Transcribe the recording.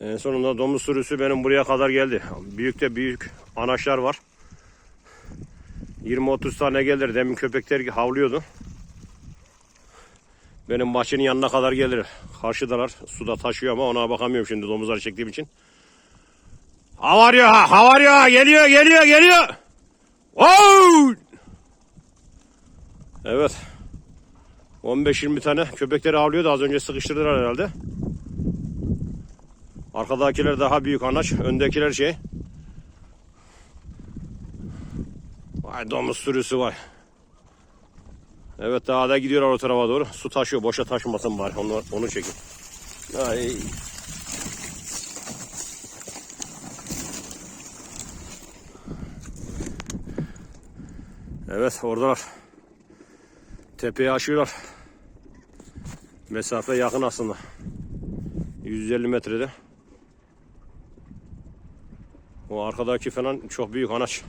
En sonunda domuz sürüsü benim buraya kadar geldi. Büyük de büyük anaçlar var. 20-30 tane gelir. Demin köpekler havlıyordu. Benim bahçenin yanına kadar gelir. Karşıdalar. Suda taşıyor ama ona bakamıyorum şimdi domuzları çektiğim için. Havar ya, havar ya, geliyor, geliyor, geliyor. Oh! Evet. 15-20 tane köpekleri avlıyordu. Az önce sıkıştırdılar herhalde. Arkadakiler daha büyük anaç. Öndekiler şey. Vay domuz sürüsü var. Evet daha da gidiyorlar o tarafa doğru. Su taşıyor. Boşa taşmasın bari. Onu, onu çekin. Ay. Evet oradalar. Tepeyi aşıyorlar. Mesafe yakın aslında. 150 metrede. O arkadaki falan çok büyük anaç.